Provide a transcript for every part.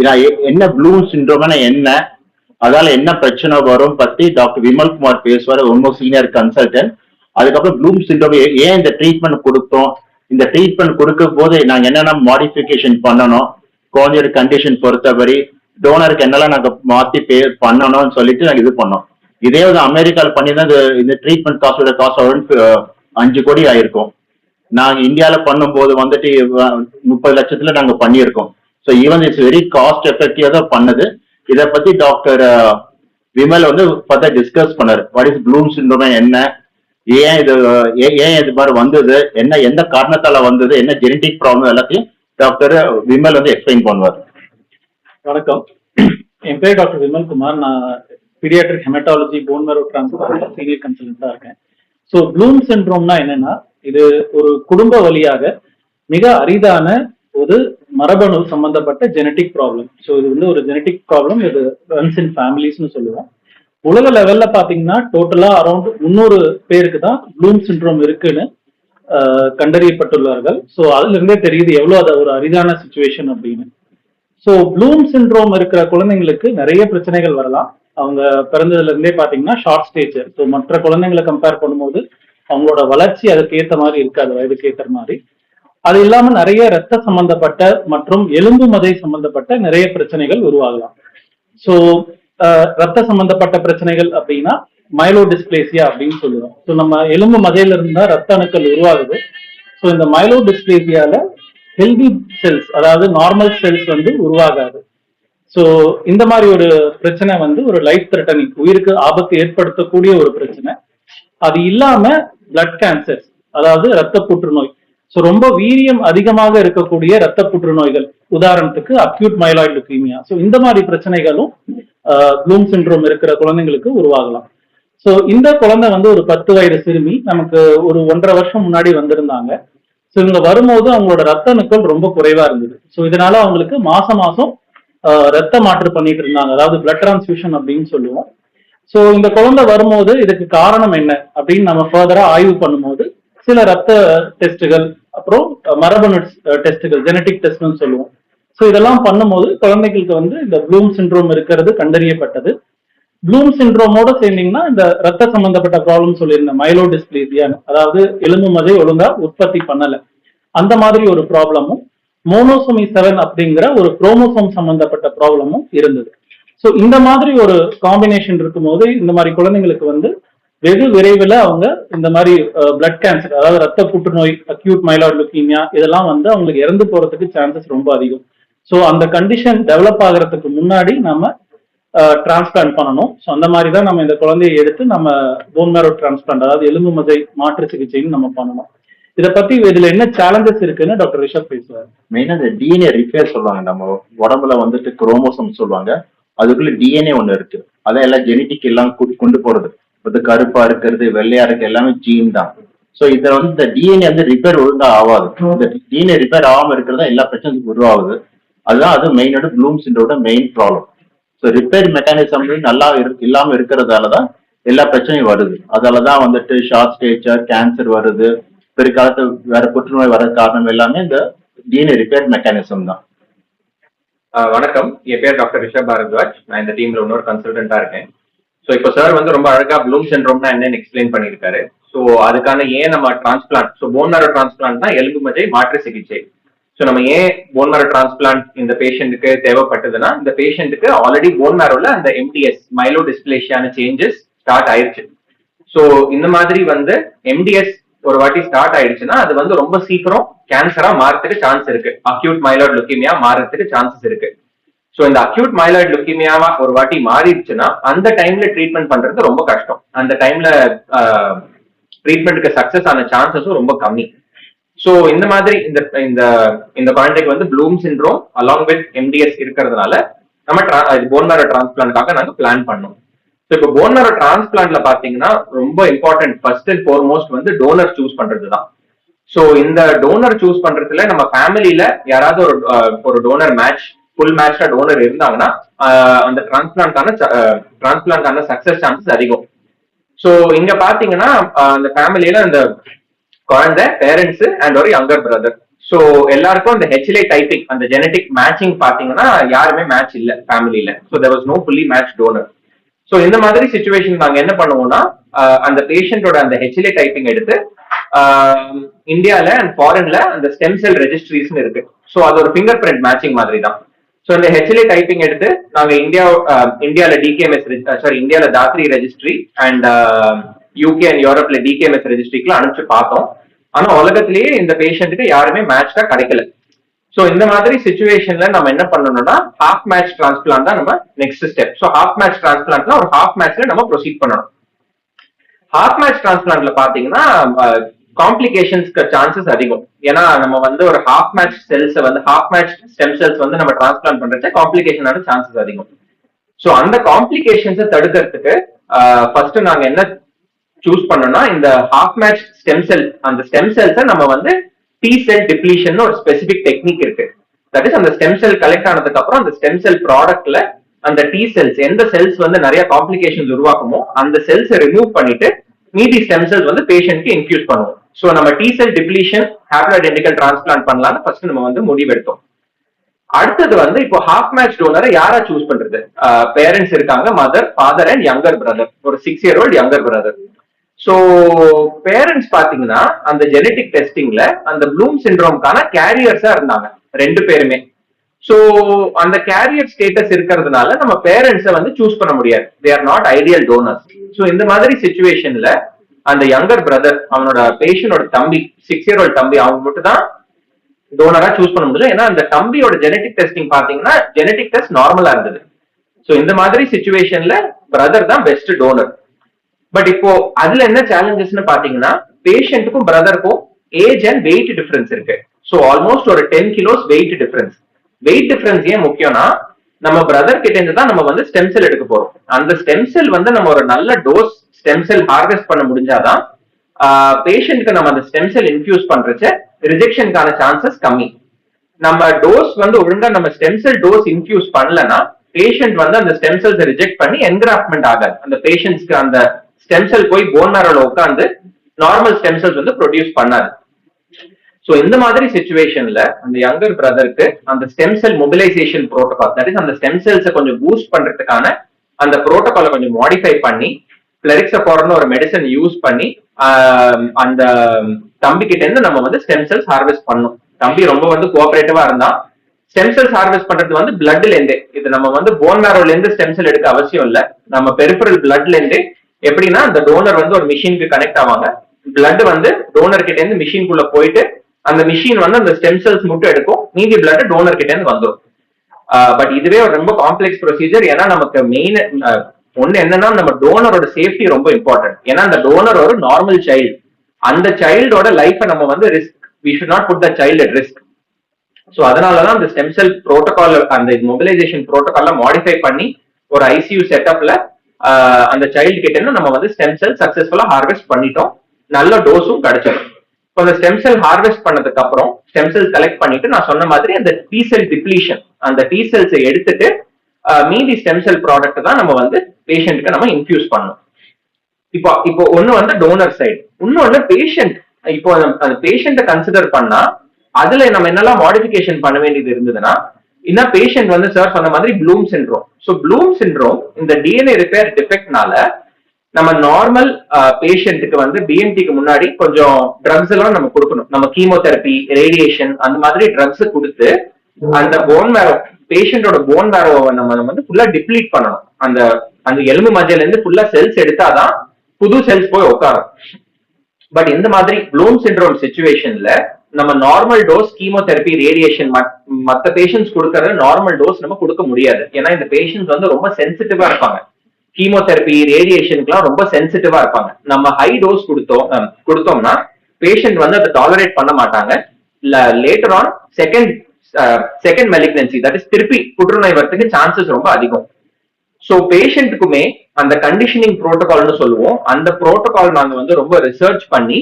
நான் எ- என்ன ப்ளூ சிண்ட்ரோம்னா என்ன? அதால என்ன பிரச்சனை வரும் பத்தி டாக்டர் விமல் குமார் பேசுவார் ரொம்ப சீனியர் கன்சல்டன்ட் அதுக்கப்புறம் ப்ளூம் சிண்ட்ரோம் ஏன் இந்த ட்ரீட்மெண்ட் கொடுத்தோம்? இந்த ட்ரீட்மெண்ட் கொடுக்கும் போது நாங்க என்னென்ன மாடிஃபிகேஷன் பண்ணணும்? குழந்தையோட கண்டிஷன் பொறுத்தவரை டோனருக்கு என்னெல்லாம் நாங்க மாத்தி பே பண்ணணும்னு சொல்லிட்டு நாங்க இது பண்ணோம். இதே வந்து அமெரிக்காவில் பண்ணியிருந்தா இந்த ட்ரீட்மெண்ட் காஸ்டோட காஸ்ட் அஞ்சு கோடி ஆயிருக்கும். நாங்க இந்தியாவில் பண்ணும்போது வந்துட்டு முப்பது லட்சத்துல நாங்க பண்ணியிருக்கோம். So even it's very cost எஃபெக்டிவா தான் பண்ணுது. இதை பத்தி டாக்டர் விமல் வந்து பார்த்தா டிஸ்கஸ் பண்ணாரு. வாட் இஸ் ப்ளூம் சிண்ட்ரோம் என்ன? ஏன் இது ஏன் இது மாதிரி வந்தது? என்ன எந்த காரணத்தால வந்தது? என்ன ஜெனடிக் ப்ராப்ளம் எல்லாத்தையும் டாக்டர் விமல் வந்து எக்ஸ்பிளைன் பண்ணுவார். வணக்கம். என் பேர் டாக்டர் விமல்குமார் நான் paediatric haematology bone marrow transplant senior கன்சல்டண்டா இருக்கேன். ஸோ ப்ளூம் சிண்ட்ரோம்னா என்னன்னா இது ஒரு குடும்ப வழியாக மிக அரிதான ஒரு மரபணு சம்பந்தப்பட்ட ஜெனட்டிக் ப்ராப்ளம் ஸோ இது வந்து ஒரு ஜெனட்டிக் ப்ராப்ளம் இது ரன்ஸ் இன் ஃபேமிலிஸ்னு சொல்லுவோம். உலக லெவல்ல பாத்தீங்கன்னா டோட்டலா அரௌண்ட் முன்னூறு பேருக்கு தான் ப்ளூம் சிண்ட்ரோம் இருக்குன்னு கண்டறியப்பட்டுள்ளார்கள். ஸோ அதுல இருந்தே தெரியுது எவ்வளவு அது ஒரு அரிதான சுச்சுவேஷன் அப்படின்னு. ஸோ ப்ளூம் சிண்ட்ரோம் இருக்கிற குழந்தைங்களுக்கு நிறைய பிரச்சனைகள் வரலாம். அவங்க பிறந்ததுல இருந்தே பாத்தீங்கன்னா ஷார்ட் ஸ்டேஜ் ஸோ மற்ற குழந்தைங்களை கம்பேர் பண்ணும்போது அவங்களோட வளர்ச்சி அதுக்கு ஏற்ற மாதிரி இருக்காது வயதுக்கு ஏற்ற மாதிரி. அது இல்லாம நிறைய ரத்த சம்பந்தப்பட்ட மற்றும் எலும்பு மதை சம்பந்தப்பட்ட நிறைய பிரச்சனைகள் உருவாகலாம். ஸோ ரத்த சம்பந்தப்பட்ட பிரச்சனைகள் அப்படின்னா மைலோ டிஸ்பிளேசியா அப்படின்னு சொல்லுவோம். ஸோ நம்ம எலும்பு மதையில இருந்தா ரத்த அணுக்கள் உருவாகுது. ஸோ இந்த மைலோ டிஸ்பிளேசியால ஹெல்தி செல்ஸ் அதாவது நார்மல் செல்ஸ் வந்து உருவாகாது. ஸோ இந்த மாதிரி ஒரு பிரச்சனை வந்து ஒரு லைஃப் த்ரெட்டனிங் உயிருக்கு ஆபத்து ஏற்படுத்தக்கூடிய ஒரு பிரச்சனை. அது இல்லாம பிளட் கேன்சர்ஸ் அதாவது ரத்த புற்றுநோய் ஸோ ரொம்ப வீரியம் அதிகமாக இருக்கக்கூடிய ரத்த புற்றுநோய்கள். உதாரணத்துக்கு அக்யூட் மைலாய்டு லுக்கீமியா ஸோ இந்த மாதிரி பிரச்சனைகளும் ப்ளூம் சிண்ட்ரோம் இருக்கிற குழந்தைங்களுக்கு உருவாகலாம். ஸோ இந்த குழந்தை வந்து ஒரு பத்து வயது சிறுமி. நமக்கு ஒரு ஒன்றரை வருஷம் முன்னாடி வந்திருந்தாங்க. ஸோ இவங்க வரும்போது அவங்களோட ரத்த அணுக்கள் ரொம்ப குறைவா இருந்தது. ஸோ இதனால அவங்களுக்கு மாசம் மாசம் ரத்த மாற்று பண்ணிட்டு இருந்தாங்க. அதாவது பிளட் டிரான்ஸ்ஃபியூஷன் அப்படின்னு சொல்லுவோம். ஸோ இந்த குழந்தை வரும்போது இதுக்கு காரணம் என்ன? அப்படின்னு நம்ம ஃபர்தரா ஆய்வு பண்ணும்போது சில ரத்த டெஸ்ட்டுகள் அப்புறம் மரபணு டெஸ்ட்டுகள் ஜெனட்டிக் டெஸ்ட்னு சொல்லுவோம். ஸோ இதெல்லாம் பண்ணும்போது குழந்தைகளுக்கு வந்து இந்த ப்ளூம் சிண்ட்ரோம் இருக்கிறது கண்டறியப்பட்டது. ப்ளூம் சிண்ட்ரோமோட சேர்ந்தீங்கன்னா இந்த ரத்த சம்பந்தப்பட்ட ப்ராப்ளம் சொல்லியிருந்தேன் மைலோ டிஸ்பிளேசியான்னு அதாவது எலும்பு மதை ஒழுங்கா உற்பத்தி பண்ணலை. அந்த மாதிரி ஒரு ப்ராப்ளமும் மோனோசோமி செவன் அப்படிங்கிற ஒரு குரோமோசோம் சம்பந்தப்பட்ட ப்ராப்ளமும் இருந்தது. ஸோ இந்த மாதிரி ஒரு காம்பினேஷன் இருக்கும்போது இந்த மாதிரி குழந்தைங்களுக்கு வந்து வெகு விரைவில் அவங்க இந்த மாதிரி பிளட் கேன்சர் அதாவது ரத்த புற்றுநோய் அக்யூட் மைலாய்டு லுக்கீமியா இதெல்லாம் வந்து அவங்களுக்கு இறந்து போறதுக்கு சான்சஸ் ரொம்ப அதிகம். ஸோ அந்த கண்டிஷன் டெவலப் ஆகிறதுக்கு முன்னாடி நம்ம டிரான்ஸ்பிளான்ட் பண்ணணும். ஸோ அந்த மாதிரி தான் நம்ம இந்த குழந்தையை எடுத்து நம்ம போன் மேரோ டிரான்ஸ்பிளான்ட் அதாவது எலும்பு மஜை மாற்று சிகிச்சைன்னு நம்ம பண்ணணும். இதை பத்தி இதுல என்ன சேலஞ்சஸ் இருக்குன்னு டாக்டர் ரிஷப் பேசுவார். மெயினா இந்த டிஎன்ஏ ரிப்பேர் சொல்லுவாங்க. நம்ம உடம்புல வந்துட்டு குரோமோசம் சொல்லுவாங்க. அதுக்குள்ள டிஎன்ஏ ஒன்று இருக்கு. அதான் எல்லாம் ஜெனட்டிக் எல்லாம் கூட்டி கொண்டு போறது. வந்து கருப்பா இருக்கிறது வெள்ளையா இருக்கு எல்லாமே ஜீன் தான். சோ இதுல வந்து இந்த டிஎன்ஏ வந்து ரிப்பேர் ஒழுங்கா ஆகாது. இந்த டிஎன்ஏ ரிப்பேர் ஆகாம இருக்கிறதா எல்லா பிரச்சனைக்கும் உருவாகுது. அதுதான் அது மெயினோட Bloom சிண்டோட main problem so repair mechanism நல்லா இரு- இல்லாம இருக்கிறதால தான் எல்லா பிரச்சனையும் வருது. அதால தான் வந்துட்டு ஷார்ட் ஸ்டேச்சர் கேன்சர் வருது. பிற்காலத்து வேற புற்றுநோய் வர காரணம் எல்லாமே இந்த டிஎன்ஏ ரிப்பேர் மெக்கானிசம் தான். வணக்கம். என் பேர் டாக்டர் ரிஷப் பாரத்வாஜ். நான் இந்த டீம்ல இன்னொரு கன்சல்டண்டா இருக்கேன். ஸோ இப்போ சார் வந்து ரொம்ப அழகா ப்ளூம் சிண்ட்ரோம்னா என்னன்னு எக்ஸ்பிளைன் பண்ணியிருக்காரு. ஸோ அதுக்கான ஏன் நம்ம டிரான்ஸ்பிளான்ட் ஸோ போன் மேரோ டிரான்ஸ்பிளான்ட்னா எலும்பு மஜை மாற்று சிகிச்சை. ஸோ நம்ம ஏன் போன் மேரோ டிரான்ஸ்பிளான்ட் இந்த பேஷண்ட்டுக்கு தேவைப்பட்டதுன்னா இந்த பேஷண்ட்டுக்கு ஆல்ரெடி போன் மேரோல அந்த எம்டிஎஸ் மைலோ டிஸ்பிளேஷியான சேஞ்சஸ் ஸ்டார்ட் ஆயிருச்சு. ஸோ இந்த மாதிரி வந்து எம்டிஎஸ் ஒரு வாட்டி ஸ்டார்ட் ஆயிடுச்சுன்னா அது வந்து ரொம்ப சீக்கிரம் கேன்சரா மாறத்துக்கு சான்ஸ் இருக்கு. அக்யூட் மைலோட் லுக்கீமியா மாறத்துக்கு சான்சஸ் இருக்கு. ஸோ இந்த அக்யூட் மைலாய்டு லுக்கிமியாவா ஒரு வாட்டி மாறிடுச்சுன்னா அந்த டைம்ல ட்ரீட்மெண்ட் பண்றது ரொம்ப கஷ்டம். அந்த டைம்ல ட்ரீட்மெண்ட்டுக்கு சக்சஸ் ஆன சான்சஸும் ரொம்ப கம்மி. ஸோ இந்த மாதிரி இந்த இந்த இந்த குழந்தைக்கு வந்து Bloom syndrome along with MDS இருக்கிறதுனால நம்ம போன் மேரோ டிரான்ஸ்பிளான்ட்காக நாங்கள் பிளான் பண்ணோம். ஸோ இப்போ போன் மேரோ டிரான்ஸ்பிளான்ட்ல பாத்தீங்கன்னா ரொம்ப இம்பார்ட்டன்ட் ஃபர்ஸ்ட் அண்ட் ஃபோர்மோஸ்ட் வந்து டோனர் சூஸ் பண்றது தான் ஸோ இந்த டோனர் சூஸ் பண்றதுல நம்ம ஃபேமிலியில யாராவது ஒரு ஒரு டோனர் மேட்ச் ஃபுல் மேட்ச்ல டோனர் இருந்தாங்கன்னா அந்த டிரான்ஸ்பிளான்டான டிரான்ஸ்பிளான்டான சக்சஸ் சான்சஸ் அதிகம். ஸோ இங்க பாத்தீங்கன்னா அந்த ஃபேமிலியில அந்த குழந்தை பேரண்ட்ஸ் அண்ட் ஒரு யங்கர் பிரதர் ஸோ எல்லாருக்கும் அந்த ஹெச்லே டைப்பிங் அந்த ஜெனட்டிக் மேட்சிங் பாத்தீங்கன்னா யாருமே மேட்ச் இல்ல ஃபேமிலியில so there was no fully match donor so இந்த மாதிரி சுச்சுவேஷன் நாங்க என்ன பண்ணுவோம்னா அந்த பேஷண்டோட அந்த ஹெச்எல்ஏ டைப்பிங் எடுத்து இந்தியால அண்ட் ஃபாரின்ல அந்த ஸ்டெம் செல் ரெஜிஸ்ட்ரிஸ்னு இருக்கு. ஸோ அது ஒரு ஃபிங்கர் பிரிண்ட் மேட்சிங் மாதிரி தான் ஸோ இந்த ஹெச்எல்ஏ டைப்பிங் எடுத்து நாங்கள் இந்தியா இந்தியாவில் டிகேஎம்எஸ் சாரி இந்தியாவில் Dathri registry and UK and யூரோப்ல DKMS ரெஜிஸ்ட்ரிக்குலாம் அனுப்பிச்சு பார்த்தோம். ஆனால் உலகத்திலேயே இந்த பேஷண்ட்டுக்கு யாருமே மேட்ச்டா கிடைக்கல. ஸோ இந்த மாதிரி சுச்சுவேஷன்ல நம்ம என்ன பண்ணணும்னா ஹாஃப் மேட்ச் டிரான்ஸ்பிளான் தான் நம்ம next step so half match டிரான்ஸ்பிளான்ட்ல ஒரு ஹாஃப் மேட்ச்ல நம்ம ப்ரொசீட் பண்ணணும். ஹாஃப் மேட்ச் டிரான்ஸ்பிளான்ட்ல பாத்தீங்கன்னா காம்ப்ளிகேஷன்ஸ்க்கு சான்சஸ் அதிகம். ஏன்னா நம்ம வந்து ஒரு ஹாஃப் மேட்ச் செல்ஸ் வந்து ஹாஃப் மேட்ச் ஸ்டெம் செல்ஸ் வந்து நம்ம டிரான்ஸ்பிளான் பண்றச்ச காம்ப்ளிகேஷனான சான்சஸ் அதிகம். சோ அந்த காம்ப்ளிகேஷன்ஸை தடுக்கிறதுக்கு ஃபர்ஸ்ட் நாங்க என்ன சூஸ் பண்ணோம்னா இந்த ஹாஃப் மேட்ச் ஸ்டெம் செல் அந்த ஸ்டெம் செல்ஸை நம்ம வந்து டி செல் டிப்ளீஷன் ஒரு ஸ்பெசிபிக் டெக்னிக் இருக்கு. தட் இஸ் அந்த ஸ்டெம் செல் கலெக்ட் ஆனதுக்கு அப்புறம் அந்த ஸ்டெம் செல் ப்ராடக்ட்ல அந்த டி செல்ஸ் எந்த செல்ஸ் வந்து நிறைய காம்ப்ளிகேஷன்ஸ் உருவாக்குமோ அந்த செல்ஸை ரிமூவ் பண்ணிட்டு மீதி ஸ்டெம் செல்ஸ் வந்து பேஷண்ட்க்கு இன்ஃபியூஸ் பண்ணுவோம். ஸோ நம்ம T cell depletion haploidentical transplant பண்ணலாம்னு ஃபர்ஸ்ட் நம்ம வந்து முடிவெடுத்தோம். அடுத்தது வந்து இப்போ ஹாஃப் மேட்ச் டோனரை யாரா சூஸ் பண்றது? பேரண்ட்ஸ் இருக்காங்க mother father and younger brother ஒரு six year old younger brother so parents பாத்தீங்கன்னா அந்த ஜெனட்டிக் டெஸ்டிங்ல அந்த ப்ளூம் சிண்ட்ரோம்கான கேரியர்ஸா இருந்தாங்க ரெண்டு பேருமே. சோ அந்த கேரியர் ஸ்டேட்டஸ் இருக்கிறதுனால நம்ம பேரண்ட்ஸை வந்து சூஸ் பண்ண முடியாது. They are not ideal donors so இந்த மாதிரி சுச்சுவேஷன்ல அந்த யங்கர் பிரதர் அவனோட பேஷண்டோட தம்பி சிக்ஸ் இயர் ஓல்ட் தம்பி அவங்க மட்டும் தான் டோனரா சூஸ் பண்ண முடியும் ஏன்னா அந்த தம்பியோட ஜெனட்டிக் டெஸ்டிங் பாத்தீங்கன்னா ஜெனட்டிக் டெஸ்ட் நார்மலா இருந்தது. ஸோ இந்த மாதிரி சுச்சுவேஷன்ல பிரதர் தான் பெஸ்ட் டோனர் பட் இப்போ அதுல என்ன சேலஞ்சஸ்னு பாத்தீங்கன்னா பேஷண்ட்டுக்கும் பிரதருக்கும் ஏஜ் அண்ட் வெயிட் டிஃபரன்ஸ் இருக்கு. ஸோ ஆல்மோஸ்ட் ஒரு ten kilos weight difference weight difference ஏன் முக்கியம்னா நம்ம பிரதர் கிட்ட இருந்து தான் நம்ம வந்து ஸ்டெம் செல் எடுக்க போறோம். அந்த ஸ்டெம் செல் வந்து நம்ம ஒரு நல்ல டோஸ் ஸ்டெம் செல் ஹார்வெஸ்ட் பண்ண முடிஞ்சாதான் பேஷண்ட்க்கு நம்ம அந்த ஸ்டெம் செல் இன்ஃபியூஸ் பண்றச்ச ரிஜெக்ஷனுக்கான சான்சஸ் கம்மி. நம்ம டோஸ் வந்து ஒழுங்கா நம்ம ஸ்டெம் செல் டோஸ் இன்ஃபியூஸ் பண்ணலன்னா பேஷண்ட் வந்து அந்த ஸ்டெம் செல்ஸ் ரிஜெக்ட் பண்ணி என்கிராஃப்ட்மெண்ட் ஆகாது. அந்த பேஷண்ட்ஸ்க்கு அந்த ஸ்டெம் செல் போய் போன் மேரோல உட்காந்து நார்மல் ஸ்டெம் செல்ஸ் வந்து ப்ரொடியூஸ் பண்ணாது. ஸோ இந்த மாதிரி சுச்சுவேஷன்ல அந்த யங்கர் பிரதருக்கு அந்த stem cell mobilization protocol that is அந்த ஸ்டெம் செல்ஸை கொஞ்சம் பூஸ்ட் பண்றதுக்கான அந்த ப்ரோட்டோகாலை கொஞ்சம் மாடிஃபை பண்ணி பிளெரிக்ஸபோர்னு ஒரு மெடிசன் யூஸ் பண்ணி அந்த தம்பி கிட்ட இருந்து நம்ம வந்து ஸ்டெம் செல்ஸ் ஹார்வெஸ்ட் பண்ணோம் தம்பி ரொம்ப வந்து கோஆபரேட்டிவா இருந்தா ஸ்டெம் செல்ஸ் ஹார்வெஸ்ட் பண்றது வந்து பிளட்ல இருந்தே இது நம்ம வந்து போன் மேரோல இருந்து ஸ்டெம் செல் எடுக்க அவசியம் இல்ல. நம்ம பெரிஃபரல் பிளட்ல இருந்தே எப்படின்னா அந்த டோனர் வந்து ஒரு மிஷினுக்கு கனெக்ட் ஆவாங்க. பிளட் வந்து டோனர் கிட்ட இருந்து மிஷின்குள்ள போயிட்டு அந்த மிஷின் வந்து அந்த ஸ்டெம் செல்ஸ் மட்டும் எடுக்கும். மீதி பிளட் டோனர் கிட்ட இருந்து வந்துடும் பட் இதுவே ஒரு ரொம்ப காம்ப்ளெக்ஸ் ப்ரொசீஜர் ஏன்னா நமக்கு மெயின் ஒண்ணு என்னன்னா நம்ம டோனரோட சேஃப்டி ரொம்ப இம்பார்ட்டன்ட் ஏன்னா அந்த டோனர் ஒரு நார்மல் சைல்டு அந்த சைல்டோட லைஃபை நம்ம வந்து risk we should not put the child at risk so அதனாலதான் அந்த ஸ்டெம் செல் ப்ரோட்டோகால் அந்த மொபிலைசேஷன் ப்ரோட்டோகால்ல மாடிஃபை பண்ணி ஒரு ஐசியூ செட்டப்ல அந்த சைல்டு கிட்ட நம்ம வந்து ஸ்டெம் செல் சக்சஸ்ஃபுல்லா ஹார்வெஸ்ட் பண்ணிட்டோம். நல்ல டோஸும் கிடைச்சிடும். இப்போ அந்த ஸ்டெம் செல் ஹார்வெஸ்ட் பண்ணதுக்கு அப்புறம் ஸ்டெம் செல் கலெக்ட் பண்ணிட்டு நான் சொன்ன மாதிரி அந்த டி செல் டிப்ளீஷன் அந்த டி செல்ஸை எடுத்துட்டு மீதி ஸ்டெம் செல் ப்ராடக்ட் தான் நம்ம வந்து பேஷண்ட்டுக்கு நம்ம இன்ஃபியூஸ் பண்ணணும். இப்போ இப்போ ஒன்று வந்து டோனர் சைடு இன்னொன்னு பேஷண்ட் இப்போ அந்த- பேஷண்ட்டை கன்சிடர் பண்ணா அதுல நம்ம என்னெல்லாம் மாடிஃபிகேஷன் பண்ண வேண்டியது இருந்ததுன்னா என்ன பேஷண்ட் வந்து சார் சொன்ன மாதிரி Bloom syndrome so Bloom syndrome இந்த டிஎன்ஏ ரிப்பேர் டிஃபெக்ட்னால நம்ம நார்மல் பேஷண்ட்டுக்கு வந்து பிஎன்டிக்கு முன்னாடி கொஞ்சம் ட்ரக்ஸ் எல்லாம் நம்ம கொடுக்கணும். நம்ம கீமோதெரப்பி ரேடியேஷன் அந்த மாதிரி ட்ரக்ஸ் கொடுத்து அந்த போன் மேரோ பேஷண்டோட போன் மேரோவை நம்ம நம்ம வந்து ஃபுல்லா டிப்ளீட் பண்ணணும். அந்த அந்த எலும்பு மஜ்ஜையில இருந்து ஃபுல்லா செல்ஸ் எடுத்தாதான் புது செல்ஸ் போய் உட்காரும். பட் இந்த மாதிரி ப்ளூம் சிண்ட்ரோம் சுச்சுவேஷன்ல நம்ம நார்மல் டோஸ் கீமோதெரப்பி ரேடியேஷன் மத்த பேஷண்ட்ஸ் கொடுக்கறது நார்மல் டோஸ் நம்ம கொடுக்க முடியாது. ஏன்னா இந்த பேஷண்ட்ஸ் வந்து ரொம்ப சென்சிட்டிவா இருப்பாங்க. கீமோதெரப்பி ரேடியேஷனுக்குலாம் ரொம்ப சென்சிட்டிவா இருப்பாங்க. நம்ம ஹை டோஸ் கொடுத்தோம் கொடுத்தோம்னா பேஷண்ட் வந்து அதை டாலரேட் பண்ண மாட்டாங்க. Later on second second malignancy that is திருப்பி புற்றுநோய் வரத்துக்கு சான்சஸ் ரொம்ப அதிகம். ஸோ பேஷண்ட்டுக்குமே அந்த கண்டிஷனிங் ப்ரோட்டோகால்னு சொல்லுவோம். அந்த ப்ரோட்டோகால் நாங்க வந்து ரொம்ப ரிசர்ச் பண்ணி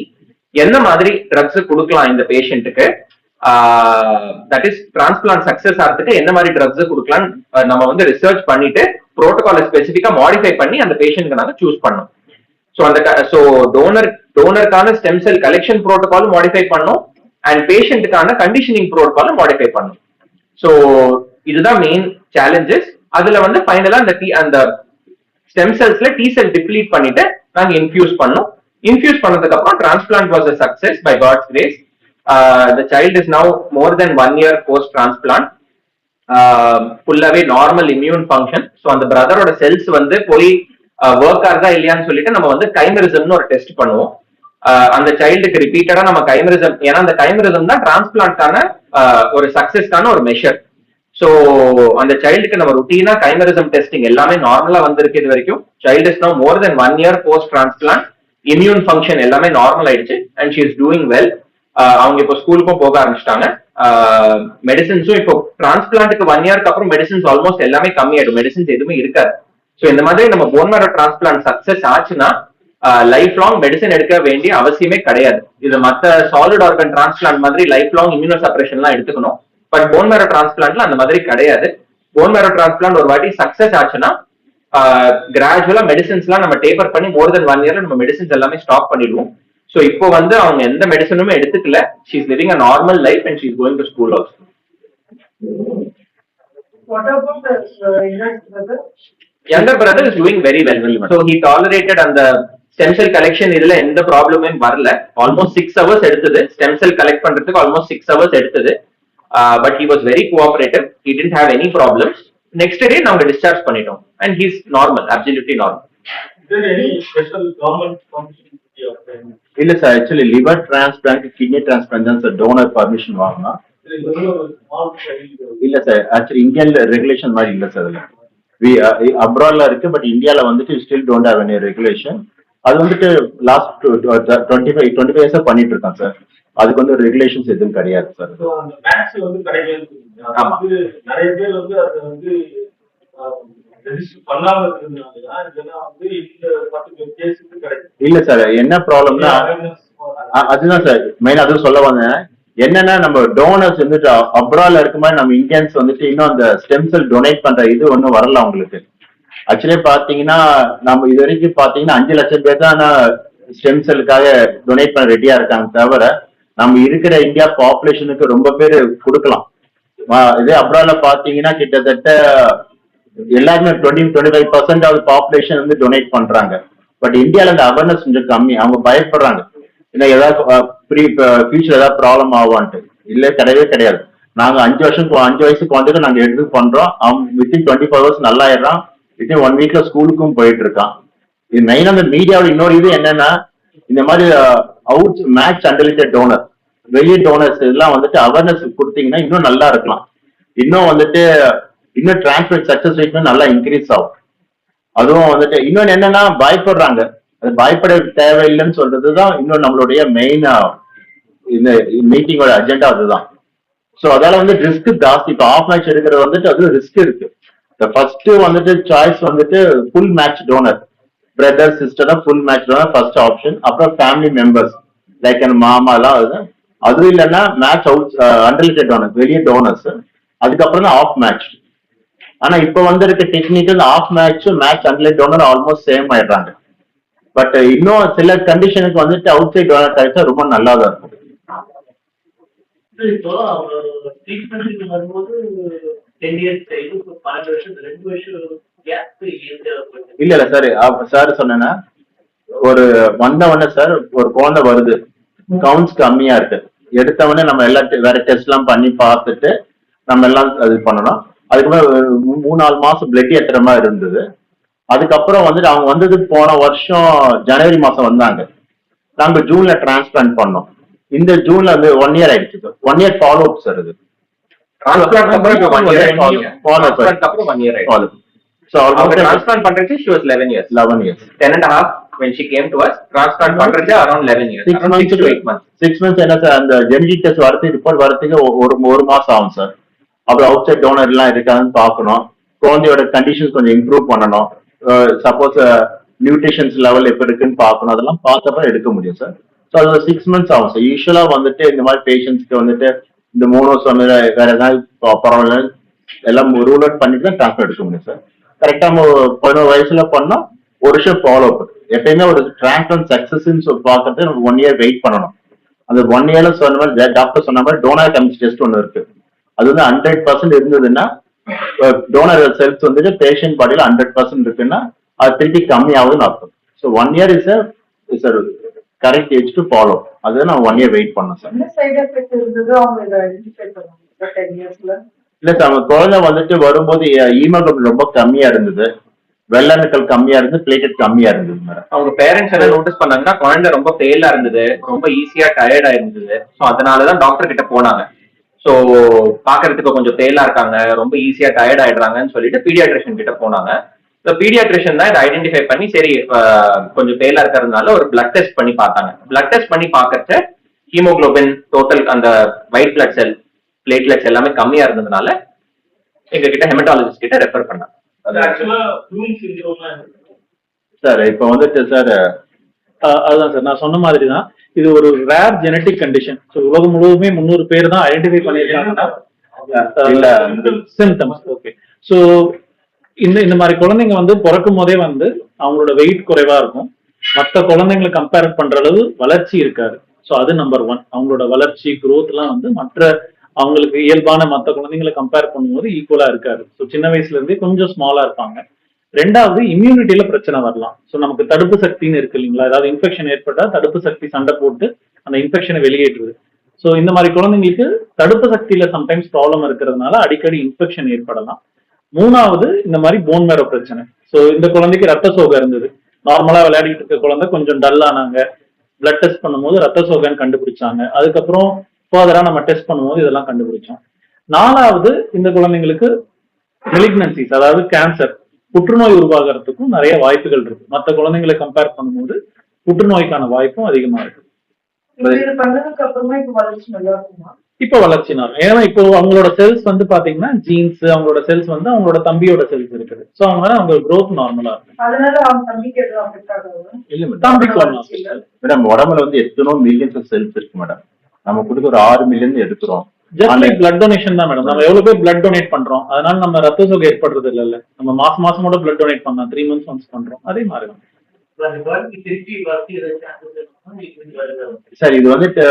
என்ன மாதிரி ட்ரக்ஸ் கொடுக்கலாம் இந்த பேஷண்ட்டுக்கு தட் இஸ் டிரான்ஸ்பிளான் சக்சஸ் ஆகிறதுக்கு என்ன மாதிரி ட்ரக்ஸ் கொடுக்கலாம்? நம்ம வந்து ரிசர்ச் பண்ணிட்டு ப்ரோட்டோகாலை ஸ்பெசிஃபிக்கா மாடிஃபை பண்ணி அந்த பேஷண்ட்க்கு நாங்க சூஸ் பண்ணோம். ஸோ அந்த ஸோ டோனர் டோனருக்கான ஸ்டெம் செல் கலெக்ஷன் ப்ரோட்டோகாலும் மாடிஃபை பண்ணோம். அண்ட் பேஷண்ட்டுக்கான கண்டிஷனிங் ப்ரோட்டோகாலும் மாடிஃபை பண்ணும். ஸோ இதுதான் மெயின் சேலஞ்சஸ் அதுல வந்து ஃபைனலா அந்த டி அந்த ஸ்டெம் செல்ஸ்ல டி செல் டிப்ளீட் பண்ணிட்டு நாங்க இன்ஃபியூஸ் பண்ணோம். இன்ஃபியூஸ் பண்ணதுக்கு அப்புறம் transplant was a success by God's grace the child is now more than one year post transplant ஃபுல்லாவே நார்மல் இம்யூன் ஃபங்க்ஷன் ஸோ அந்த பிரதரோட செல்ஸ் வந்து போய் ஒர்க் ஆகுதா இல்லையான்னு சொல்லிட்டு நம்ம வந்து கைமரிசம்னு ஒரு டெஸ்ட் பண்ணுவோம். அந்த சைல்டுக்கு ரிப்பீட்டடா நம்ம கைமரிசம் ஏன்னா அந்த கைமரிசம் தான் டிரான்ஸ்பிளான்டான ஒரு சக்சஸ்க்கான ஒரு மெஷர் ஸோ அந்த சைல்டுக்கு நம்ம ருட்டீனா கைமரிசம் டெஸ்டிங் எல்லாமே நார்மலா வந்திருக்கு இது வரைக்கும். Child is no more than one year post transplant immune function எல்லாமே நார்மல் ஆயிடுச்சு. And she is doing well அவங்க இப்போ ஸ்கூலுக்கும் போக ஆரம்பிச்சிட்டாங்க. மெடிசின்ஸும் இப்போ டிரான்ஸ்பிளான்ட்டுக்கு ஒன் இயர்க்கு அப்புறம் மெடிசின்ஸ் ஆல்மோஸ்ட் எல்லாமே கம்மியாயிடும். மெடிசின்ஸ் எதுவுமே இருக்காது. ஸோ இந்த மாதிரி நம்ம போன் மேரோ டிரான்ஸ்பிளான்ட் சக்சஸ் ஆச்சுன்னா லைஃப் லாங் மெடிசன் எடுக்க வேண்டிய அவசியமே கிடையாது. இது மற்ற சாலிட் ஆர்கன் டிரான்ஸ்பிளான்ட் மாதிரி லைஃப் லாங் இம்யூனோ சப்ரேஷன்லாம் எடுத்துக்கணும். பட் போன் மேரோ டிரான்ஸ்பிளான்ட்ல அந்த மாதிரி கிடையாது. போன் மேரோ டிரான்ஸ்பிளான்ட் ஒரு வாட்டி சக்சஸ் ஆச்சுன்னா கிராஜுவலா மெடிசன்ஸ்லாம் நம்ம டேப்பர் பண்ணி மோர் தென் ஒன் இயர்ல நம்ம மெடிசன்ஸ் எல்லாமே ஸ்டாப் பண்ணிடுவோம். ஸோ இப்போ வந்து அவங்க எந்த மெடிசனுமே எடுத்துக்கல. She is living a normal life and she is going to school also What about the uh, youngest brother? younger brother is doing very well. So he tolerated அந்த stem cell collection இதுல எந்த ப்ராப்ளமே வரல. Almost six hours எடுத்தது. Stem cell collect பண்றதுக்கு almost six hours எடுத்தது. But he was very cooperative he didn't have any problems next day நாங்க discharge பண்ணிட்டோம். And he's normal absolutely normal Is there any special government permission to be obtained? இல்ல sir actually liver transplant kidney transplant தான் sir donor permission child. இல்ல sir actually Indian regulation மாதிரி இல்ல sir அதுல. We அப்ராட்ல இருக்கு but இந்தியால வந்துட்டு still don't have any regulation அது வந்துட்டு last twenty five twenty five இயர்ஸா பண்ணிட்டு இருக்கோம் சார் அதுக்கு வந்து ரெகுலேஷன்ஸ் எதுவும் கிடையாது சார் மேக்ஸ் வந்து நிறைய பேர் வந்து அதை வந்து இல்ல சார் என்ன ப்ராப்ளம்னா அதுதான் சார் மெயின் அதுவும் சொல்ல வந்தேன். என்னன்னா நம்ம டோனர்ஸ் வந்துட்டு அப்ராட்ல இருக்க மாதிரி நம்ம இந்தியன்ஸ் வந்துட்டு இன்னும் அந்த ஸ்டெம் செல் டொனேட் பண்ற இது ஒன்றும் வரல அவங்களுக்கு. ஆக்சுவலி பாத்தீங்கன்னா நம்ம இது வரைக்கும் பாத்தீங்கன்னா அஞ்சு லட்சம் பேர் தான் ஸ்டெம் செல்லுக்காக டொனேட் பண்ண ரெடியா இருக்காங்க தவிர நம்ம இருக்கிற இந்தியா பாப்புலேஷனுக்கு ரொம்ப பேர் கொடுக்கலாம். இதே அப்ராட்ல பாத்தீங்கன்னா கிட்டத்தட்ட எல்லாருமே twenty twenty five percent of population வந்து டொனேட் பண்றாங்க. பட் இந்தியால இந்த அவேர்னஸ் கொஞ்சம் கம்மி. அவங்க பயப்படுறாங்க. இல்லை ஏதாவது ப்ரீ ஃபியூச்சர் ஏதாவது ப்ராப்ளம் ஆவான்ட்டு இல்ல கிடையவே கிடையாது. நாங்க அஞ்சு வருஷம் அஞ்சு வயசுக்கு வந்துட்டு நாங்க எடுத்து பண்றோம். அவன் வித்தின் டுவெண்ட்டி ஃபைவ் ஹவர்ஸ் நல்லா ஆயிடுறான் வித்தின் ஒன் வீக்ல ஸ்கூலுக்கும் போயிட்டு இருக்கான். இது மெயினா அந்த மீடியாவோட இன்னொரு இது என்னன்னா இந்த மாதிரி அவுட் மேட்ச் அண்டலிட்டட் டோனர் வெளியே டோனர்ஸ் எல்லாம் வந்துட்டு அவேர்னஸ் கொடுத்தீங்கன்னா இன்னும் நல்லா இருக்கலாம். இன்னும் வந்துட்டு இன்னும் டிரான்ஸ்பர் சக்சஸ் ரேட்டும் நல்லா இன்க்ரீஸ் ஆகும். அதுவும் வந்துட்டு இன்னொன்னு என்னன்னா பயப்படுறாங்க. அது பயப்பட தேவையில்லைன்னு சொல்றதுதான் இன்னும் நம்மளுடைய மெயின் uh, இந்த மீட்டிங்கோட அஜெண்டா அதுதான். ஸோ அதால வந்து ரிஸ்க் ஜாஸ்தி. இப்போ ஆஃப் மேட்ச் எடுக்கிறது வந்துட்டு அது ரிஸ்க் இருக்கு. ஃபர்ஸ்ட் வந்துட்டு சாய்ஸ் வந்துட்டு full match donor brother sister full match donor first option அப்புறம் ஃபேமிலி மெம்பர்ஸ் லைக் என் மாமா எல்லாம் அது. அதுவும் இல்லைன்னா மேட்ச் அவுட் அன்ரிலேட்டட் டோனர்ஸ் வெளியே டோனர்ஸ் அதுக்கப்புறம் தான் ஆஃப் மேட்ச் ஆனா இப்ப வந்திருக்க technical half match match unrelated donor almost same ஆயிடுறாங்க. பட் இன்னும் சில கண்டிஷனுக்கு வந்துட்டு அவுட் சைட் டோனர் கிடைச்சா ரொம்ப நல்லா தான் இருக்கும் இப்போ வரும்போது டென் இயர்ஸ் பன்னெண்டு வருஷம் ரெண்டு வருஷம் இல்ல இல்ல சார் சார் சொன்னேன்னா ஒரு வந்த உடனே சார் ஒரு குழந்தை வருது. கவுண்ட்ஸ் கம்மியா இருக்கு. எடுத்த உடனே நம்ம எல்லா வேற டெஸ்ட் எல்லாம் பண்ணி பார்த்துட்டு நம்ம எல்லாம் அது பண்ணணும். அதுக்கப்புறம் மூணு நாலு மாசம் பிளட் ஏத்துற மாதிரி இருந்தது. அதுக்கப்புறம் வந்துட்டு அவங்க வந்தது போன வருஷம் ஜனவரி மாசம் வந்தாங்க. நாங்க ஜூன்ல டிரான்ஸ்பிளான்ட் பண்ணோம். இந்த ஜூன்ல வந்து ஒன் இயர் ஆயிடுச்சு one year follow up sir இது. ஸோ அவங்க ஆல்மோஸ்ட் டிரான்ஸ்பிளான்ட் பண்றது she was 11 years. Eleven years 10 and a half when she came to us transplant பண்றது around 11 years. Six around 6 to 8 months six months என்ன sir அந்த genetic test வரதுக்கு report வரதுக்கு ஒரு ஒரு மாசம் ஆகும் சார் அப்புறம் அவுட் சைட் டோனர் எல்லாம் இருக்காதுன்னு பார்க்கணும். குழந்தையோட கண்டிஷன்ஸ் கொஞ்சம் இம்ப்ரூவ் பண்ணணும். சப்போஸ் நியூட்ரிஷன்ஸ் லெவல் எப்போ இருக்குன்னு பார்க்கணும். அதெல்லாம் பார்த்தப்ப எடுக்க முடியும் சார் ஸோ அது சிக்ஸ் மந்த்ஸ் ஆகும் சார் யூஸ்வலா வந்துட்டு இந்த மாதிரி பேஷண்ட்ஸ்க்கு வந்துட்டு இந்த மூணு சொன்ன வேற ஏதாவது பரவாயில்ல எல்லாம் ரூல் அவுட் பண்ணிட்டு தான் ட்ரான்ஸ்ஃபர் எடுக்க முடியும் சார் கரெக்டா நம்ம பதினோரு வயசுல பண்ணா ஒரு வருஷம் ஃபாலோ அப் எப்பயுமே ஒரு டிரான்ஸ்பிளான்ட் சக்சஸ்ன்னு சொல்லி பார்க்கறது நம்ம ஒன் இயர் வெயிட் பண்ணணும். அந்த ஒன் இயர்ல சொன்ன மாதிரி டாக்டர் சொன்ன மாதிரி டோனர் கெமிஸ்ட் டெஸ்ட் ஒன்று இருக்கு. அது வந்து ஹண்ட்ரட் பர்சன்ட் இருந்ததுன்னா டோனர் செல்ஸ் வந்துட்டு பேஷண்ட் பாடியில் ஹண்ட்ரட் பர்சன்ட் இருக்குன்னா அது திருப்பி கம்மி ஆகுதுன்னு அர்த்தம் so one year is is correct age to follow அது நான் ஒன் இயர் வெயிட் பண்ணேன் சார் இல்ல சார் அவங்க குழந்தை வந்துட்டு வரும்போது ஈமோகுளோபின் ரொம்ப கம்மியா இருந்தது. வெள்ளணுக்கள் கம்மியா இருந்து பிளேட்டட் கம்மியா இருந்தது மேடம் அவங்க பேரண்ட்ஸ் என்ன நோட்டீஸ் பண்ணாங்கன்னா குழந்தை ரொம்ப ஃபெயிலா இருந்தது ரொம்ப ஈஸியா டயர்டா இருந்தது. ஸோ அதனாலதான் டாக்டர் கிட்ட போனாங்க. ஸோ பாக்குறதுக்கு கொஞ்சம் ஃபெயிலா இருக்காங்க ரொம்ப ஈஸியா டயர்ட் ஆயிடுறாங்கன்னு சொல்லிட்டு பீடியாட்ரிஷியன் கிட்ட போனாங்க. ஸோ பீடியாட்ரிஷியன் தான் இதை ஐடென்டிஃபை பண்ணி சரி கொஞ்சம் ஃபெயிலா இருக்கிறதுனால ஒரு பிளட் டெஸ்ட் பண்ணி பார்த்தாங்க. பிளட் டெஸ்ட் பண்ணி பார்க்கறச்ச ஹீமோகுளோபின் டோட்டல் அந்த ஒயிட் பிளட் செல் பிளேட்லெட்ஸ் எல்லாமே கம்மியா இருந்ததுனால எங்க கிட்ட ஹெமட்டாலஜிஸ்ட் கிட்ட ரெஃபர் பண்ணாங்க சார் இப்போ வந்துட்டு சார் அதுதான் சார் நான் சொன்ன மாதிரி தான் இது ஒரு ரேர் ஜெனட்டிக் கண்டிஷன் ஸோ உலகம் முழுவதுமே முந்நூறு பேர் தான் ஐடென்டிஃபை பண்ணியிருக்காங்கன்னா இல்ல சிம்டம்ஸ் ஓகே ஸோ இந்த இந்த மாதிரி குழந்தைங்க வந்து பிறக்கும் போதே வந்து அவங்களோட வெயிட் குறைவா இருக்கும். மற்ற குழந்தைங்களை கம்பேர் பண்ற அளவு வளர்ச்சி இருக்காது. ஸோ அது நம்பர் ஒன் அவங்களோட வளர்ச்சி growth எல்லாம் வந்து மற்ற அவங்களுக்கு இயல்பான மற்ற குழந்தைங்களை கம்பேர் பண்ணும்போது ஈக்குவலா இருக்காது ஸோ சின்ன வயசுல இருந்தே கொஞ்சம் ஸ்மாலா இருப்பாங்க. ரெண்டாவது இம்யூனிட்டியில பிரச்சனை வரலாம். ஸோ நமக்கு தடுப்பு சக்தின்னு இருக்கு இல்லைங்களா? ஏதாவது இன்ஃபெக்ஷன் ஏற்பட்டா தடுப்பு சக்தி சண்டை போட்டு அந்த இன்ஃபெக்ஷனை வெளியேற்றுது. ஸோ இந்த மாதிரி குழந்தைங்களுக்கு தடுப்பு சக்தியில சம்டைம்ஸ் ப்ராப்ளம் இருக்கிறதுனால அடிக்கடி இன்ஃபெக்ஷன் ஏற்படலாம். மூணாவது இந்த மாதிரி போன் மேரோ பிரச்சனை. ஸோ இந்த குழந்தைக்கு ரத்த சோகை இருந்தது. நார்மலா விளையாடிட்டு இருக்க குழந்தை கொஞ்சம் டல்லானாங்க பிளட் டெஸ்ட் பண்ணும்போது ரத்த சோகைன்னு கண்டுபிடிச்சாங்க. அதுக்கப்புறம் ஃபர்தரா நம்ம டெஸ்ட் பண்ணும்போது இதெல்லாம் கண்டுபிடிச்சோம். நாலாவது இந்த குழந்தைங்களுக்கு மெலிக்னன்சிஸ் அதாவது கேன்சர் புற்றுநோய் உருவாகிறதுக்கும் நிறைய வாய்ப்புகள் இருக்கு. மற்ற குழந்தைங்களை கம்பேர் பண்ணும்போது புற்றுநோய்க்கான வாய்ப்பும் அதிகமா இருக்கு. இப்ப வளர்ச்சி நாள் ஏன்னா இப்போ அவங்களோட செல்ஸ் வந்து பாத்தீங்கன்னா ஜீன்ஸ் அவங்களோட செல்ஸ் வந்து அவங்களோட தம்பியோட செல்ஸ் இருக்குது. ஸோ அவங்க அவங்க growth நார்மலா இருக்கு. இல்ல மேடம் உடம்புல வந்து எத்தனோ மில்லியன்ஸ் ஆஃப் செல்ஸ் இருக்கு மேடம் நம்ம கொடுக்க ஒரு ஆறு மில்லியன் எடுக்கிறோம் ஜஸ்ட் லைக் பிளட் டொனேஷன் தான் மேடம் நம்ம எவ்வளவு பேர் பிளட் டொனேட் பண்றோம். அதனால நம்ம ரத்த சோகை ஏற்படுறது இல்ல நம்ம மாசம் மாசம் கூட பிளட் டொனேட் பண்ணலாம். த்ரீ மந்த்ஸ் ஒன்ஸ் பண்றோம். அதே மாதிரி சார் இது வந்துட்டு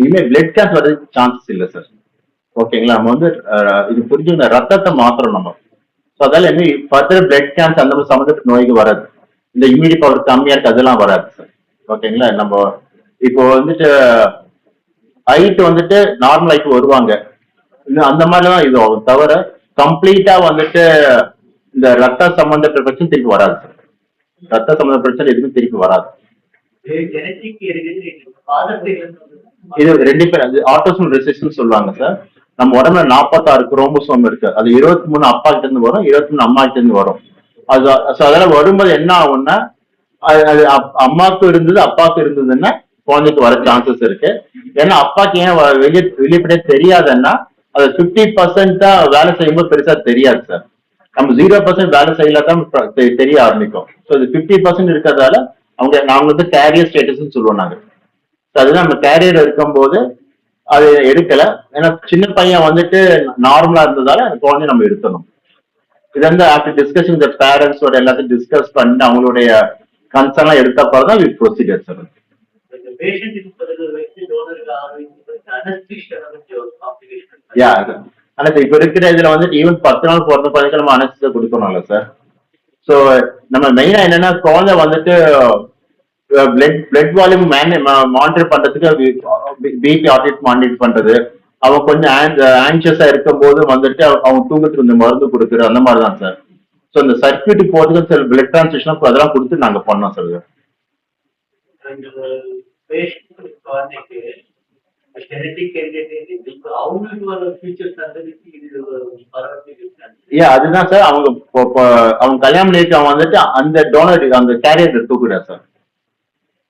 இனிமே பிளட் கேன்சர் வரதுக்கு சான்சஸ் இல்லை சார் ஓகேங்களா நம்ம வந்து இது புரிஞ்சுக்கணும். ரத்தத்தை மாத்திரம் நம்ம. ஸோ அதால என்ன ஃபர்தர் பிளட் கேன்சர் அந்த மாதிரி சம்மந்தப்பட்ட நோய்க்கு வராது. இந்த இம்யூனிட்டி பவர் கம்மியா இருக்கு அதெல்லாம் வராது சார் ஓகேங்களா நம்ம இப்போ வந்துட்டு ஹைட் வந்துட்டு நார்மல் ஹைட் வருவாங்க. இன்னும் அந்த மாதிரிலாம் இது ஆகும். தவிர கம்ப்ளீட்டா வந்துட்டு இந்த ரத்த சம்பந்தப்பட்ட பிரச்சனை திருப்பி வராது சார் ரத்த சம்பந்த பிரச்சனை எதுவுமே திருப்பி வராது. இது ரெண்டு பேர் அது ஆட்டோசோம் ரெசிஸ்டன்ஸ் சொல்லுவாங்க சார் நம்ம உடம்புல நாற்பத்தாறு குரோமோசோம் இருக்கு. அது இருபத்தி மூணு அப்பா கிட்ட இருந்து வரும் இருபத்தி மூணு அம்மா கிட்ட இருந்து வரும். அது அதெல்லாம் வரும்போது என்ன ஆகும்னா அது அம்மாவுக்கு இருந்தது அப்பாவுக்கு இருந்ததுன்னா குழந்தைக்கு வர சான்சஸ் இருக்கு. ஏன்னா அப்பாக்கு ஏன் வெளியே வெளிப்படையே தெரியாதுன்னா அது ஃபிஃப்டி பர்சன்டா வேலை செய்யும்போது பெருசா தெரியாது சார் நம்ம ஜீரோ பர்சன்ட் வேலை செய்யலாதான் தெரிய ஆரம்பிக்கும். ஸோ இது ஃபிஃப்டி பர்சன்ட் இருக்கிறதால அவங்க நாங்க வந்து கேரியர் ஸ்டேட்டஸ்ன்னு சொல்லுவோம் நாங்க. அதுதான் நம்ம கேரியர் இருக்கும்போது அது எடுக்கல. ஏன்னா சின்ன பையன் வந்துட்டு நார்மலா இருந்ததால அந்த குழந்தைய நம்ம எடுக்கணும் இது வந்து ஆஃப்டர் டிஸ்கஷன் இந்த பேரண்ட்ஸோட எல்லாத்தையும் டிஸ்கஸ் பண்ணி அவங்களுடைய கன்சர்ன்லாம் எடுத்த பிறகு தான் இது ப்ரொசீஜர் சார் யா ஆனா இப்ப இருக்கிற இதுல வந்துட்டு ஈவன் பத்து நாள் பிறந்த குழந்தைக்கு நம்ம அனஸ்தியா கொடுக்கணும்ல சார் ஸோ நம்ம மெயினா என்னன்னா குழந்தை வந்துட்டு பிளட் பிளட் வால்யூம் மானிட்டர் பண்றதுக்கு பிபி ஆடிட் மானிட்டர் பண்றது. அவன் கொஞ்சம் ஆன்சியஸா இருக்கும்போது வந்துட்டு அவ- அவன் தூக்கத்துக்கு இந்த மருந்து கொடுக்குறது அந்த மாதிரி தான் சார் ஸோ இந்த சர்க்கியூட் போறதுக்கு சில பிளட் டிரான்ஸ்மிஷன் அதெல்லாம் கொடுத்து நாங்க பண்ணோம் சார் பேஷண்ட் குழந்தைக்கு ஜெனட்டிக் அவங்களுக்கு வர இது ஏன் அதுதான் சார் அவங்க இப்போ- இப்போ அவங்க கல்யாணம் பண்ணிட்டு அவன் வந்துட்டு அந்த டோனர் அந்த கேரியர் தூக்கிடார் சார்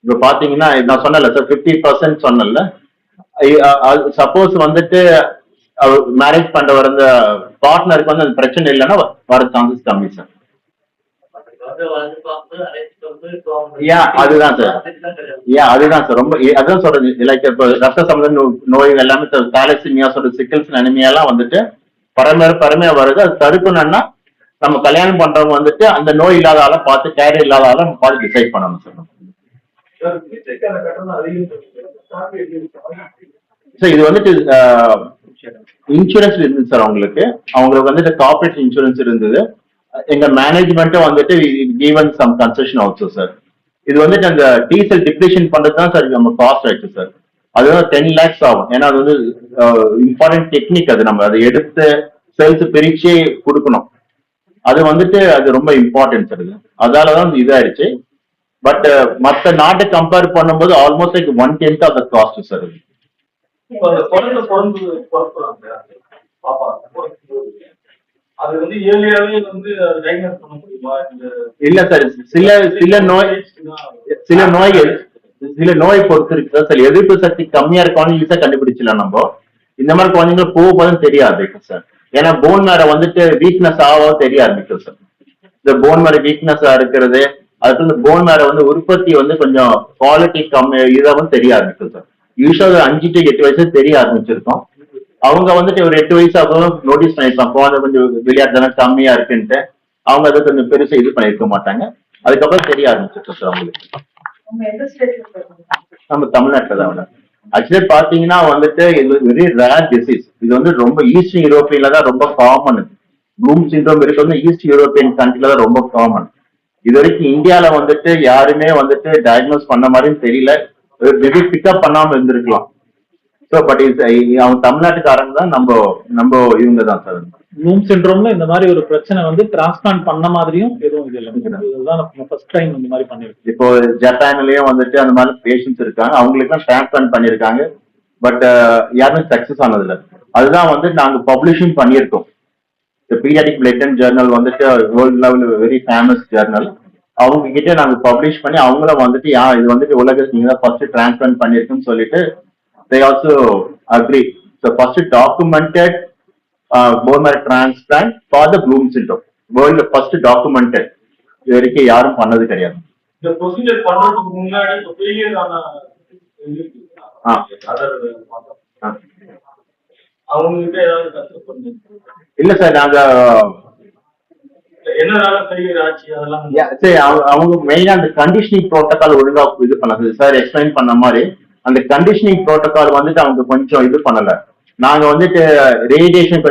இப்போ பாத்தீங்கன்னா நான் சொன்னல சார் ஃபிஃப்டி பர்சன்ட் சொன்னல சப்போஸ் வந்துட்டு மேரேஜ் பண்ற வர அந்த பார்ட்னருக்கு வந்து அந்த பிரச்சனை இல்லைன்னா வர சான்சஸ் கம்மி சார் வந்து வந்து பார்த்து அழைச்சிட்டு வந்து Yeah, அதுதான் sir. ஏன் அதுதான் சார். ரொம்ப அதான் சொல்றது லைக் இப்போ ரத்த சம்பந்த நோ- நோய்கள் எல்லாமே தாலசிமியா சொல்ற சிக்கல்ஸ் அனிமியாலாம் வந்துட்டு பரம்பரை பரமையா வருது. அது தடுக்கணும்னா நம்ம கல்யாணம் பண்றவங்க வந்துட்டு அந்த நோய் இல்லாத ஆளை பார்த்து கேரியர் இல்லாத ஆளை நம்ம பார்த்து டிசைட் பண்ணணும் சார். Sir sir? சார் இது வந்துட்டு இன்சூரன்ஸ் இருந்தது சார் அவங்களுக்கு. அவங்களுக்கு வந்துட்டு கார்பரேட் இன்சூரன்ஸ் இருந்தது. எங்க மேனேஜ்மெண்ட்டும் வந்துட்டு given some concession also sir இது வந்துட்டு அந்த டீசல் டிப்ரேஷன் பண்றது தான் சார் நம்ம காஸ்ட் ஆயிடுச்சு சார் அது வந்து டென் லேக்ஸ் ஆகும். ஏன்னா அது வந்து இம்பார்ட்டன்ட் டெக்னிக் அது நம்ம அதை எடுத்து சேல்ஸ் பிரிச்சு கொடுக்கணும். அது வந்துட்டு அது ரொம்ப இம்பார்ட்டன்ட் சார் இது. அதால தான் இதாயிருச்சு இதாயிடுச்சு. பட் மற்ற நாட்டை கம்பேர் பண்ணும்போது almost like one tenth of the cost sir அது வந்து ஏழியாவே வந்து டயக்னோஸ் பண்ண முடியுமா? இல்ல சார் சில சில நோய் சில நோய்கள் சில நோய் பொறுத்து இருக்கு சார்? எதிர்ப்பு சக்தி கம்மியா இருக்கவங்க ஈஸியா கண்டுபிடிச்சலாம் நம்ம. இந்த மாதிரி குழந்தைங்களுக்கு போக போதும் தெரிய ஆரம்பிக்கும் சார். ஏன்னா போன் மேர வந்துட்டு வீக்னஸ் ஆகவும் தெரிய ஆரம்பிக்கும் சார். இந்த போன் மேரை வீக்னஸா இருக்கிறது அதுக்கு இந்த போன் மேர வந்து உற்பத்தி வந்து கொஞ்சம் குவாலிட்டி கம்மி இதாகவும் தெரிய ஆரம்பிக்கும் சார். யூஸ்வலா ஒரு அஞ்சு டு எட்டு வயசு தெரிய ஆரம்பிச்சிருக்கோம். அவங்க வந்துட்டு ஒரு எட்டு வயசு ஆகும் நோட்டீஸ் பண்ணிருப்பாங்க குழந்தை கொஞ்சம் விளையாட்டு கம்மியா இருக்குன்ட்டு. அவங்க அதை கொஞ்சம் பெருசா இது பண்ணிருக்க மாட்டாங்க. அதுக்கப்புறம் தெரிய ஆரம்பிச்சிருக்கோம் சார் அவங்களுக்கு. நம்ம தமிழ்நாட்டில் தான் ஆக்சுவலி பாத்தீங்கன்னா வந்துட்டு இது வெரி ரேர் டிசீஸ் இது வந்து ரொம்ப ஈஸ்ட் யூரோப்பியன்ல தான் ரொம்ப காமன் ப்ளூம் சிண்ட்ரோம் இருக்கிறது ஈஸ்ட் யூரோப்பியன் கண்ட்ரில தான் ரொம்ப காமன் இது வரைக்கும் இந்தியால வந்துட்டு யாருமே வந்துட்டு டயக்னோஸ் பண்ண மாதிரியும் தெரியல. மேபி பிக்கப் பண்ணாம இருந்திருக்கலாம். ஸோ பட் அவங்க தமிழ்நாட்டுக்காரங்க தான் நம்ம நம்ம இவங்க தான் சார். ப்ளூம் சிண்ட்ரோம்ல இந்த மாதிரி ஒரு பிரச்சனை வந்து டிரான்ஸ்பிளான்ட் பண்ண மாதிரியும் எதுவும் இது இல்லை. இதுதான் ஃபர்ஸ்ட் டைம் இந்த மாதிரி பண்ணிருக்கோம். இப்போ ஜப்பான்லயும் வந்துட்டு அந்த மாதிரி பேஷண்ட்ஸ் இருக்காங்க. அவங்களுக்குலாம் டிரான்ஸ்பிளான்ட் பண்ணியிருக்காங்க பட் யாருமே சக்சஸ் ஆனதில்ல. அதுதான் வந்து நாங்க பப்ளிஷிங் பண்ணியிருக்கோம். இந்த பீரியாடிக் பிளட்டன் ஜேர்னல் வந்துட்டு வேர்ல்ட் லெவலில் வெரி ஃபேமஸ் ஜேர்னல் அவங்க கிட்ட நாங்க பப்ளிஷ் பண்ணி அவங்களும் வந்துட்டு யா இது வந்துட்டு உலக நீங்க தான் ஃபர்ஸ்ட் டிரான்ஸ்பிளான்ட் பண்ணிருக்குன்னு சொல்லிட்டு they also agree so first documented bone marrow transplant for the Bloom syndrome world first documented இது வரைக்கும் யாரும் பண்ணது கிடையாது. இந்த ப்ரொசீஜர் பண்றதுக்கு முன்னாடி ஃபெயிலியர் ஆன ஆ. அதர் ஆ. அவங்க கிட்ட ஏதாவது கன்சல்ட் பண்ணி இல்ல சார் நாங்க என்னனால ஃபெயிலியர் ஆச்சு அதெல்லாம் சரி அவங்க- அவங்க மெயினா அந்த கண்டிஷனிங் ப்ரோட்டோகால் ஒழுங்கா இது பண்ணது. சார் எக்ஸ்பிளைன் பண்ண மாதிரி அந்த கண்டிஷனிங் ப்ரோட்டோகால் வந்துட்டு அவங்க கொஞ்சம் இது பண்ணல. நாங்க வந்துட்டு ரேடியேஷன்